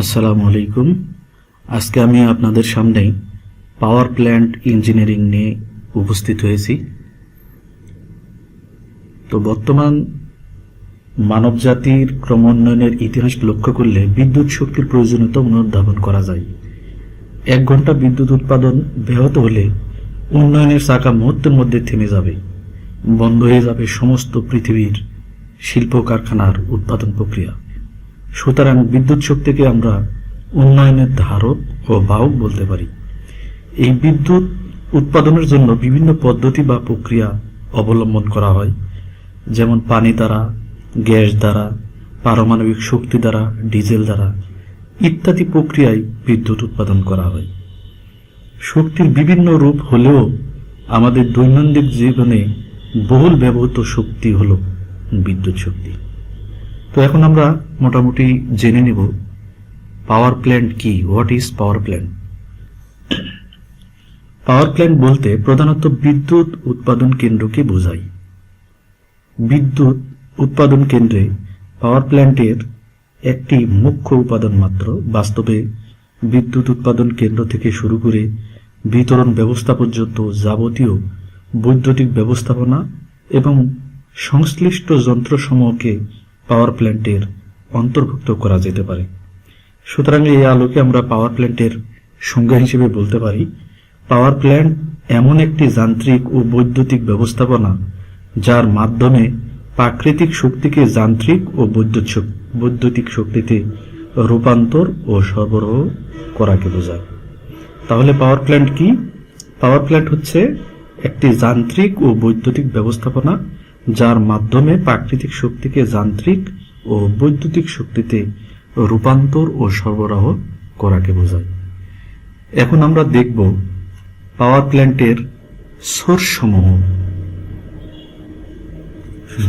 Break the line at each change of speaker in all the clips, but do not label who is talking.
আসসালামু আলাইকুম আজকে আমি আপনাদের সামনে পাওয়ার প্ল্যান্ট ইঞ্জিনিয়ারিং নিয়ে উপস্থিত হয়েছি। তো বর্তমান মানবজাতির ক্রমোন্নয়নের ইতিহাস লক্ষ্য করলে বিদ্যুৎ শক্তির প্রয়োজনীয়তা অনুধাবন করা যায়। এক ঘণ্টা বিদ্যুৎ উৎপাদন ব্যাহত হলে উন্নয়নের চাকা মুহূর্তের মধ্যে থেমে যাবে, বন্ধ হয়ে যাবে সমস্ত পৃথিবীর শিল্প কারখানার উৎপাদন প্রক্রিয়া। সুতরাং বিদ্যুৎ শক্তিকে আমরা উন্নয়নের ধারক ও বাহক বলতে পারি। এই বিদ্যুৎ উৎপাদনের জন্য বিভিন্ন পদ্ধতি বা প্রক্রিয়া অবলম্বন করা হয়, যেমন পানি দ্বারা, গ্যাস দ্বারা, পারমাণবিক শক্তি দ্বারা, ডিজেল দ্বারা ইত্যাদি প্রক্রিয়ায় বিদ্যুৎ উৎপাদন করা হয়। শক্তির বিভিন্ন রূপ হলেও আমাদের দৈনন্দিন জীবনে বহুল ব্যবহৃত শক্তি হল বিদ্যুৎ শক্তি। তো এখন আমরা মোটামুটি জেনে নেব পাওয়ার প্ল্যান্ট কি? What is power plant power plant বলতে প্রধানত বিদ্যুৎ উৎপাদন কেন্দ্রকে বোঝায়। বিদ্যুৎ উৎপাদন কেন্দ্রে পাওয়ার প্ল্যান্টের একটি মুখ্য উপাদান মাত্র। বাস্তবে বিদ্যুৎ উৎপাদন কেন্দ্র থেকে শুরু করে বিতরণ ব্যবস্থা পর্যন্ত যাবতীয় বৈদ্যুতিক ব্যবস্থাপনা এবং সংশ্লিষ্ট যন্ত্রসমূহকে পাওয়ার প্ল্যান্টের অন্তর্ভুক্ত করা যেতে পারে। সুতরাং এই আলোকে আমরা পাওয়ার প্ল্যান্টের সংজ্ঞা হিসেবে বলতে পারি, পাওয়ার প্ল্যান্ট এমন একটি যান্ত্রিক ও বৈদ্যুতিক ব্যবস্থাপনা যার মাধ্যমে প্রাকৃতিক শক্তিকে যান্ত্রিক ও বৈদ্যুতিক শক্তিতে রূপান্তর ও সরবরাহ করাকে বোঝায়। তাহলে পাওয়ার প্ল্যান্ট কি? পাওয়ার প্ল্যান্ট হচ্ছে একটি যান্ত্রিক ও বৈদ্যুতিক ব্যবস্থাপনা যার মাধ্যমে প্রাকৃতিক শক্তিকে যান্ত্রিক ও বৈদ্যুতিক শক্তিতে রূপান্তর ও সরবরাহ করাকে বোঝায়। এখন আমরা দেখব পাওয়ার প্ল্যান্টের সোর্স সমূহ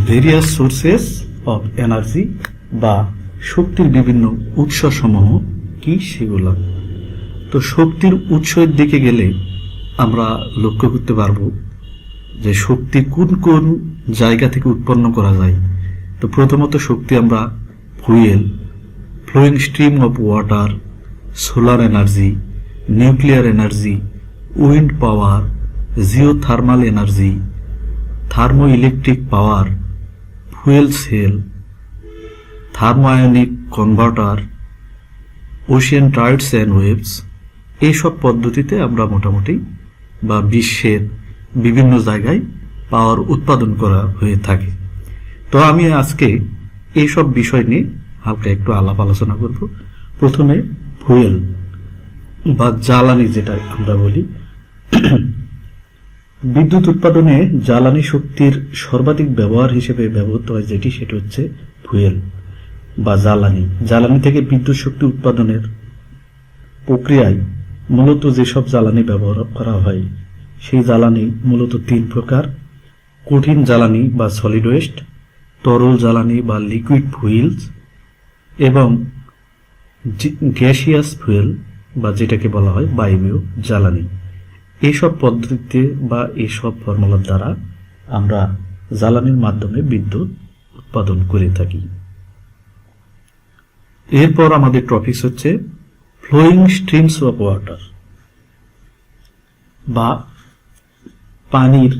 ভেরিয়াস সোর্সেস অফ এনার্জি বা শক্তির বিভিন্ন উৎস সমূহ কি সেগুলা? তো শক্তির উৎসের দিকে গেলে আমরা লক্ষ্য করতে পারব যে শক্তি কোন কোন জায়গা থেকে উৎপন্ন করা যায়, তো প্রথমত শক্তি আমরা fuel flowing stream of water solar energy nuclear energy wind power geothermal energy thermo electric power fuel cell thermoionic converter ocean tides and waves এইসব পদ্ধতিতে আমরা মোটামুটি বা বিশ্বের বিভিন্ন জায়গায় পাওয়ার উৎপাদন করা হয়ে থাকে। তো আমি আজকে এইসব বিষয় নিয়ে হালকা একটু আলাপ আলোচনা করব। প্রথমে ফুয়েল বা জ্বালানি যেটা আমরা বলি। বিদ্যুৎ উৎপাদনে জ্বালানি শক্তির সর্বাধিক ব্যবহার হিসেবে ব্যবহৃত হয় যেটি, সেটি হচ্ছে ফুয়েল বা জ্বালানি। জ্বালানি থেকে বিদ্যুৎ শক্তি উৎপাদনের প্রক্রিয়ায় মূলত যেসব জ্বালানি ব্যবহার করা হয় সেই জ্বালানি মূলত তিন প্রকার। কঠিন জ্বালানি বা সলিড ওয়েস্ট তরল জ্বালানি বা লিকুইড ফুয়েলস এবং গ্যাসিয়াস ফুয়েল বা যেটাকে বলা হয় বায়বীয় জ্বালানি। এইসব পদ্ধতিতে বা এইসব ফর্মুলার দ্বারা আমরা জ্বালানির মাধ্যমে বিদ্যুৎ উৎপাদন করে থাকি। এরপর আমাদের টপিকস হচ্ছে ফ্লোয়িং স্ট্রিমস অফ ওয়াটার বা পানির,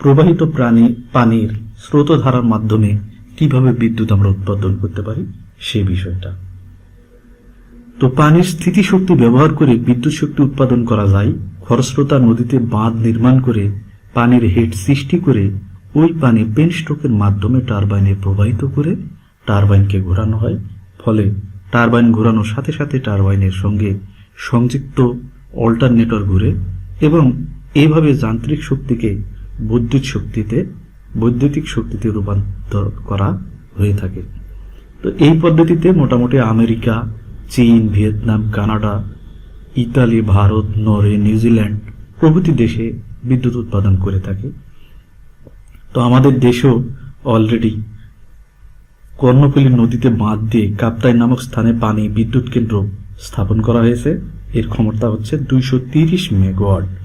প্রবাহিত প্রাণী, পানির স্রোতধারার মাধ্যমে কীভাবে বিদ্যুৎ আমরা উৎপাদন করতে পারি, সে বিষয়টা। তো পানির স্থিতিশক্তি ব্যবহার করে বিদ্যুৎ শক্তি উৎপাদন করা যায়, খরস্রোতা নদীতে বাঁধ নির্মাণ করে পানির হেড সৃষ্টি করে ওই পানি পেন স্ট্রোকের মাধ্যমে টারবাইনে প্রবাহিত করে টারবাইনকে ঘোরানো হয়, ফলে টারবাইন ঘোরানোর সাথে সাথে টারবাইনের সঙ্গে সংযুক্ত অল্টারনেটর ঘুরে এবং এইভাবে যান্ত্রিক শক্তিকে বৈদ্যুৎ শক্তিতে, বৈদ্যুতিক শক্তিতে রূপান্তর করা হয়ে থাকে। তো এই পদ্ধতিতে মোটামুটি আমেরিকা, চীন, Vietnam, Canada, Italy, Bharat, Norway, New Zealand প্রভৃতি দেশে বিদ্যুৎ উৎপাদন করে থাকে। তো আমাদের দেশেও অলরেডি কর্ণফুলী নদীতে বাঁধ দিয়ে কাপ্তাই নামক স্থানে পানি বিদ্যুৎ কেন্দ্র স্থাপন করা হয়েছে। এর ক্ষমতা হচ্ছে দুইশো তিরিশ মেগাওয়াট।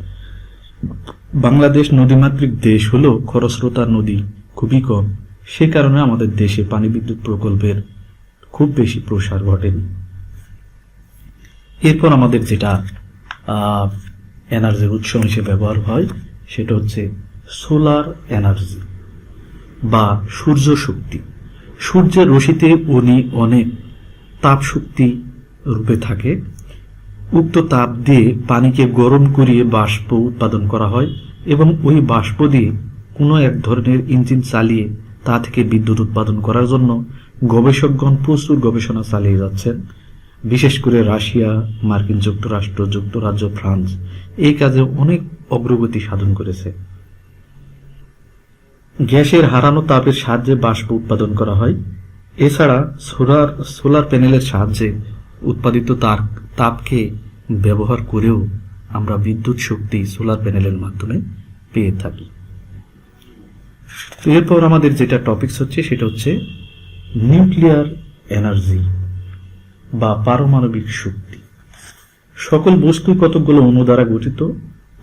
বাংলাদেশ নদীমাতৃক দেশ হলেও খরস্রোতা নদী খুবই কম। সে কারণে আমাদের দেশে পানি বিদ্যুৎ প্রকল্পের খুব বেশি প্রসার ঘটেনি। এরপর আমাদের যেটা এনার্জির উৎস হিসেবে ব্যবহার হয়, সেটা হচ্ছে সোলার এনার্জি বা সূর্য শক্তি। সূর্যের রশিতে উনি অনেক তাপ শক্তি রূপে থাকে। উক্ত তাপ দিয়ে পানিকে গরম করিয়ে বাষ্প উৎপাদন করা হয় এবং ওই বাষ্প দিয়ে কোনো এক ধরনের ইঞ্জিন চালিয়ে তা থেকে বিদ্যুৎ উৎপাদন করার জন্য গবেষকগণ প্রচুর গবেষণা চালিয়ে যাচ্ছেন। বিশেষ করে রাশিয়া, মার্কিন যুক্তরাষ্ট্র, যুক্তরাজ্য, ফ্রান্স এই কাজে অনেক অগ্রগতি সাধন করেছে। গ্যাসের হারানো তাপের সাহায্যে বাষ্প উৎপাদন করা হয়। এছাড়া সোলার সোলার প্যানেলের সাহায্যে উৎপাদিত তার তাপকে ব্যবহার করেও আমরা বিদ্যুৎ শক্তি সোলার প্যানেলের মাধ্যমে পেয়ে থাকি। এরপর আমাদের যেটা টপিকস হচ্ছে, সেটা হচ্ছে নিউক্লিয়ার এনার্জি বা পারমাণবিক শক্তি। সকল বস্তু কতকগুলো অণু দ্বারা গঠিত,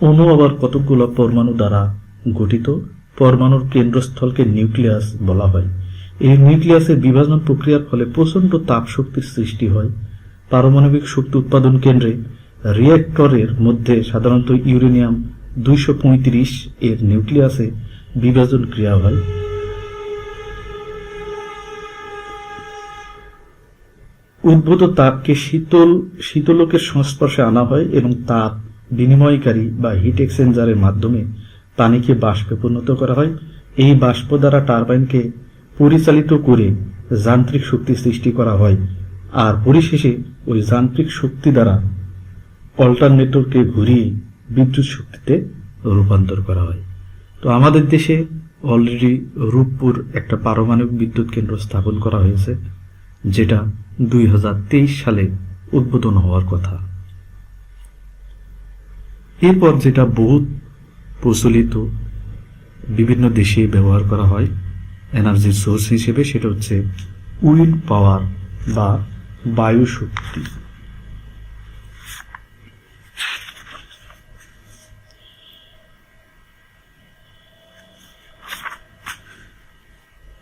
অণু আবার কতকগুলো পরমাণু দ্বারা গঠিত, পরমাণুর কেন্দ্রস্থলকে নিউক্লিয়াস বলা হয়। এই নিউক্লিয়াসের বিভাজন প্রক্রিয়ার ফলে প্রচণ্ড তাপ শক্তির সৃষ্টি হয় পারমাণবিক শক্তি উৎপাদন কেন্দ্রে রিয়েক্টরের মধ্যে সাধারণত ইউরেনিয়াম দুইশো পঁয়ত্রিশ এর নিউক্লিয়াসে বিভাজন ক্রিয়া হয়। উদ্ভূত তাপকে শীতল, শীতলকের সংস্পর্শে আনা হয় এবং তাপ বিনিময়কারী বা হিট এক্সচেঞ্জারের মাধ্যমে পানিকে বাষ্পে পরিণত করা হয়। এই বাষ্প দ্বারা টারবাইনকে পরিচালিত করে যান্ত্রিক শক্তি সৃষ্টি করা হয়। আর পরিশেষে ওই যান্ত্রিক শক্তি দ্বারা অল্টারনেটরকে ঘুরিয়ে বিদ্যুৎ শক্তিতে রূপান্তর করা হয়। তো আমাদের দেশে অলরেডি রূপপুর একটা পারমাণবিক বিদ্যুৎ কেন্দ্র স্থাপন করা হয়েছে, যেটা দুই হাজার তেইশ সালে উদ্বোধন হওয়ার কথা। এরপর যেটা বহুত প্রচলিত, বিভিন্ন দেশে ব্যবহার করা হয় এনার্জির সোর্স হিসেবে, সেটা হচ্ছে উইন্ড পাওয়ার বা বায়ু শক্তি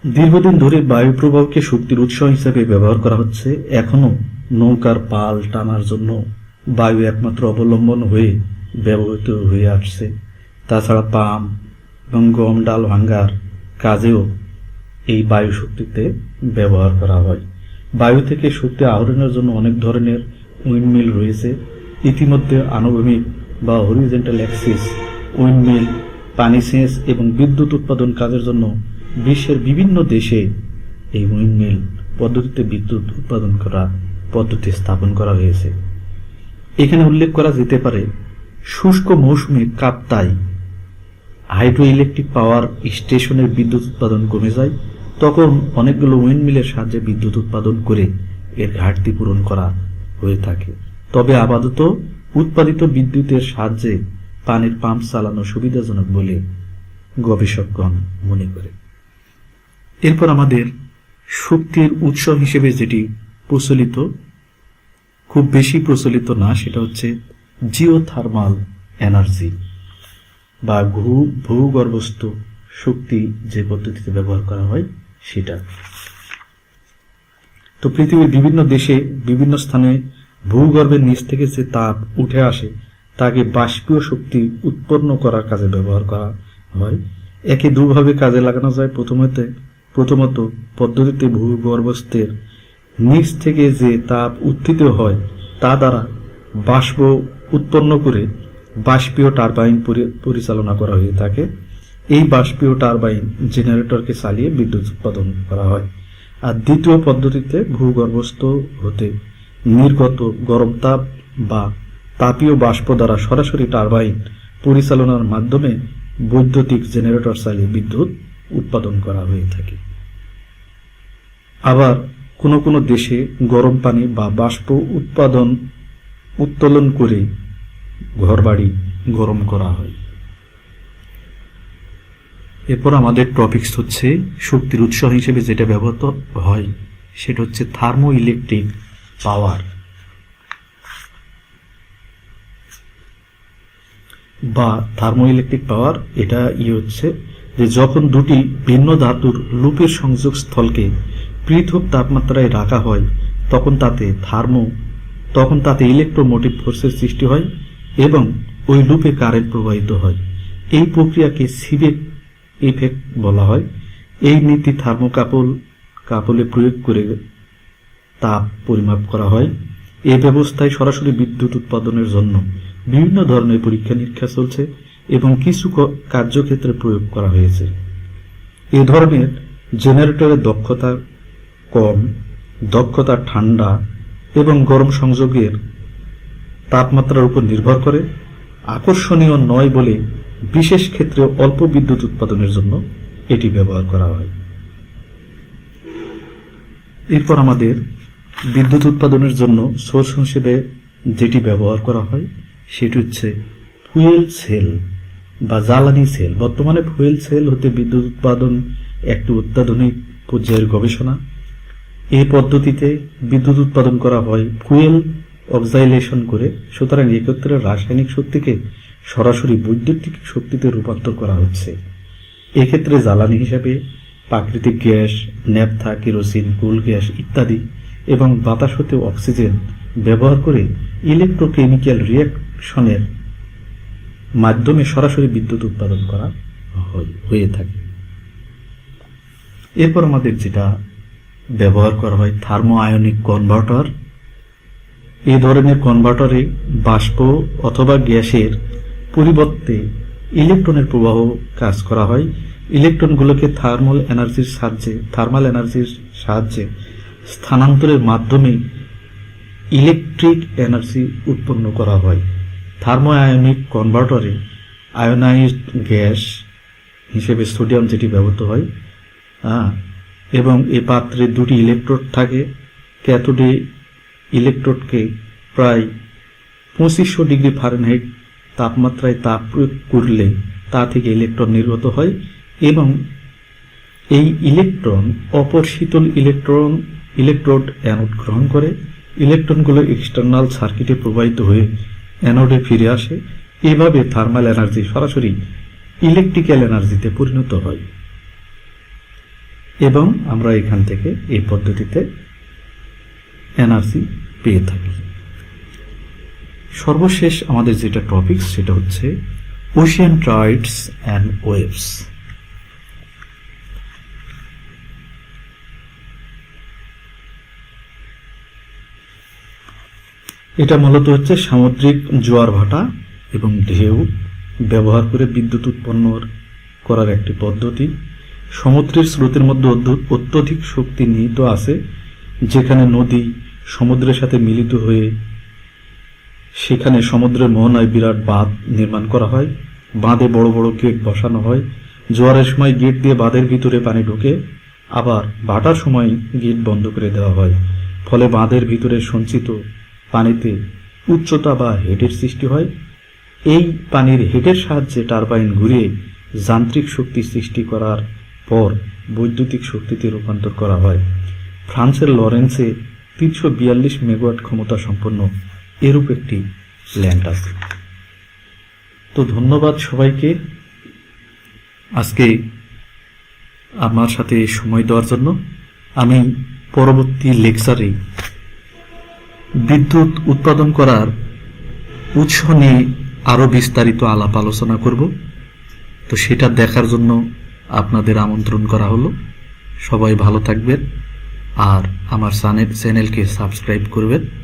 দীর্ঘদিন ধরে বায়ু প্রবাহকে শক্তির উৎস হিসেবে ব্যবহার করা হচ্ছে। এখনও নৌকার পাল টানার জন্য বায়ু একমাত্র অবলম্বন হয়ে ব্যবহৃত হয়ে আসছে। তাছাড়া পাম এবং গম, ডাল ভাঙ্গার কাজেও এই বায়ু শক্তিতে ব্যবহার করা হয়। বায়ু থেকে শক্তি আহরণের জন্য অনেক ধরনের উইন্ডমিল রয়েছে। ইতিমধ্যে আনুভূমিক বা হরিজেন্টাল অ্যাক্সিস উইন্ডমিল, পানি সেচ এবং বিদ্যুৎ উৎপাদন কাজের জন্য বিশ্বের বিভিন্ন দেশে এই উইন্ডমিল পদ্ধতিতে বিদ্যুৎ উৎপাদন করা পদ্ধতি স্থাপন করা হয়েছে। এখানে উল্লেখ করা যেতে পারে, শুষ্ক মৌসুমে কাপ্তাই হাইড্রো ইলেকট্রিক পাওয়ার স্টেশনের বিদ্যুৎ উৎপাদন কমে যায় তখন অনেকগুলো উইন্ডমিলের সাহায্যে বিদ্যুৎ উৎপাদন করে এর ঘাটতি পূরণ করা হয়ে থাকে। তবে আপাতত উৎপাদিত বিদ্যুতের সাহায্যে পানির পাম্প চালানো সুবিধাজনক বলে গবেষকগণ মনে করে। এরপর আমাদের শক্তির উৎস হিসেবে যেটি প্রচলিত, খুব বেশি প্রচলিত না, সেটা হচ্ছে জিওথার্মাল এনার্জি বা ভূগর্ভস্থ শক্তি যে পদ্ধতিতে ব্যবহার করা হয় সেটা। তো পৃথিবীর বিভিন্ন দেশে, বিভিন্ন স্থানে ভূগর্ভের নিচ থেকে যে তাপ উঠে আসে, তাকে বাষ্পীয় শক্তি উৎপন্ন করার কাজে ব্যবহার করা হয়। একে দুভাবে কাজে লাগানো যায়। প্রথমত প্রথমত পদ্ধতিতে ভূগর্ভস্থের নিচ থেকে যে তাপ উত্থিত হয়, তা দ্বারা বাষ্প উৎপন্ন করে বাষ্পীয় টারবাইন পরিচালনা করা হয়ে থাকে। এই বাষ্পীয় টারবাইন জেনারেটরকে চালিয়ে বিদ্যুৎ উৎপাদন করা হয়। আর দ্বিতীয় পদ্ধতিতে ভূগর্ভস্থ হতে নির্গত গরম তাপ বা তাপীয় বাষ্প দ্বারা সরাসরি টারবাইন পরিচালনার মাধ্যমে বৈদ্যুতিক জেনারেটর চালিয়ে বিদ্যুৎ উৎপাদন করা হয়ে থাকে। আবার কোনো কোনো দেশে গরম পানি বা বাষ্প উৎপাদন, উত্তোলন করে ঘরবাড়ি গরম করা হয়। এরপর আমাদের টপিকস হচ্ছে শক্তির উৎস হিসেবে যেটা ব্যবহৃত হয়, সেটা হচ্ছে থার্মো ইলেকট্রিক পাওয়ার বা থার্মো ইলেকট্রিক পাওয়ার এটা ই হচ্ছে যে যখন দুটি ভিন্ন ধাতুর লুপের সংযোগ স্থলকে পৃথক তাপমাত্রায় রাখা হয়, তখন তাতে থার্মো তখন তাতে ইলেকট্রোমোটিভ ফোর্সের সৃষ্টি হয় এবং ওই লুপে কারেন্ট প্রবাহিত হয়। এই প্রক্রিয়াকে সিবেক ইফেক্ট বলা হয়। এই নীতি থার্মোকাপল, কাপলে প্রয়োগ করে তাপ পরিমাপ করা হয়। এই ব্যবস্থায় সরাসরি বিদ্যুৎ উৎপাদনের জন্য বিভিন্ন ধরনের পরীক্ষা নিরীক্ষা চলছে এবং কিছু কার্যক্ষেত্রে প্রয়োগ করা হয়েছে। এ ধরনের জেনারেটরের দক্ষতা কম, দক্ষতা ঠান্ডা এবং গরম সংযোগের তাপমাত্রার উপর নির্ভর করে। আকর্ষণীয় নয় বলে বিশেষ ক্ষেত্রে অল্প বিদ্যুৎ উৎপাদনের জন্য এটি ব্যবহার করা হয়। এরপর আমাদের বিদ্যুৎ উৎপাদনের জন্য সোর্স হিসেবে যেটি ব্যবহার করা হয়, সেটি হচ্ছে ফুয়েল সেল বা জ্বালানি সেল। বর্তমানে ফুয়েল সেল হতে বিদ্যুৎ উৎপাদন একটি অত্যাধুনিক পর্যায়ের গবেষণা। এই পদ্ধতিতে বিদ্যুৎ উৎপাদন করা হয় ফুয়েল অক্সাইলেশন করে। সুতরাং একত্রে রাসায়নিক শক্তিকে সরাসরি বৈদ্যুতিক শক্তিতে রূপান্তর করা হচ্ছে। এক্ষেত্রে জ্বালানি হিসাবে প্রাকৃতিক gas, naphtha, kerosene, coal gas ইত্যাদি এবং বাতাস হতে অক্সিজেন ব্যবহার করে ইলেকট্রোকেমিক্যাল রিয়াকশনের মাধ্যমে সরাসরি বিদ্যুৎ উৎপাদন করা হয়ে থাকে। এরপর আমাদের যেটা ব্যবহার করা হয় থার্মো আয়নিক কনভার্টার এ ধরনের কনভার্টারে বাষ্প অথবা গ্যাসের পরিবর্তে ইলেকট্রনের প্রবাহ কাজ করা হয়। ইলেকট্রনগুলোকে থার্মাল এনার্জির সাহায্যে, থার্মাল এনার্জির সাহায্যে স্থানান্তরের মাধ্যমে ইলেকট্রিক এনার্জি উৎপন্ন করা হয়। থার্মো আয়নিক কনভার্টারে আয়োনাইজড গ্যাস হিসেবে সোডিয়াম যেটি ব্যবহৃত হয় হ্যাঁ এবং এ পাত্রে দুটি ইলেকট্রোড থাকে। ক্যাথোডে ইলেকট্রোডকে প্রায় পঁচিশশো ডিগ্রি ফারেনহাইট তাপমাত্রায় তাপ প্রয়োগ করলে তা থেকে ইলেকট্রন নির্গত হয় এবং এই ইলেকট্রন, অপর শীতল ইলেকট্রন, ইলেকট্রোড অ্যানোড গ্রহণ করে। ইলেকট্রনগুলো এক্সটার্নাল সার্কিটে প্রবাহিত হয়ে অ্যানোডে ফিরে আসে। এভাবে থার্মাল এনার্জি সরাসরি ইলেকট্রিক্যাল এনার্জিতে পরিণত হয়। এবং আমরা এখান থেকে এই পদ্ধতিতে এনার্জি পেয়ে থাকি। সর্বশেষ আমাদের যেটা টপিক সেটা হচ্ছে ওশিয়ান ট্রাইডস অ্যান্ড ওয়েভস এটা মূলত হচ্ছে সামুদ্রিক জোয়ার ভাটা এবং ঢেউ ব্যবহার করে বিদ্যুৎ উৎপন্ন করার একটি পদ্ধতি। সমুদ্রের স্রোতের মধ্যে অত্যধিক শক্তি নিহিত আছে, যেখানে নদী সমুদ্রের সাথে মিলিত হয়ে সেখানে সমুদ্রের মোহনায় বিরাট বাঁধ নির্মাণ করা হয়। বাঁধে বড় বড় গেট বসানো হয়। জোয়ারের সময় গেট দিয়ে বাঁধের ভিতরে পানি ঢোকে আবার ভাটার সময় গেট বন্ধ করে দেওয়া হয়। ফলে বাঁধের ভিতরে সঞ্চিত পানিতে উচ্চতা বা হেডের সৃষ্টি হয়। এই পানির হেডের সাহায্যে টারবাইন ঘুরিয়ে যান্ত্রিক শক্তি সৃষ্টি করার পর বৈদ্যুতিক শক্তিতে রূপান্তর করা হয়। ফ্রান্সের লরেন্সে তিনশো বিয়াল্লিশ মেগাওয়াট ক্ষমতা সম্পন্ন এরূপ একটি ল্যান্ড আছে। তো ধন্যবাদ সবাইকে। আজকে আমার সাথে সময় দেওয়ার জন্য আমি পরবর্তী লেকচারে বিদ্যুৎ উৎপাদন করার উৎস নিয়ে আরও বিস্তারিত আলাপ আলোচনা করব। তো সেটা দেখার জন্য আপনাদের আমন্ত্রণ করা হলো। সবাই ভালো থাকবেন আর আমার চ্যানেল চ্যানেলকে সাবস্ক্রাইব করবেন।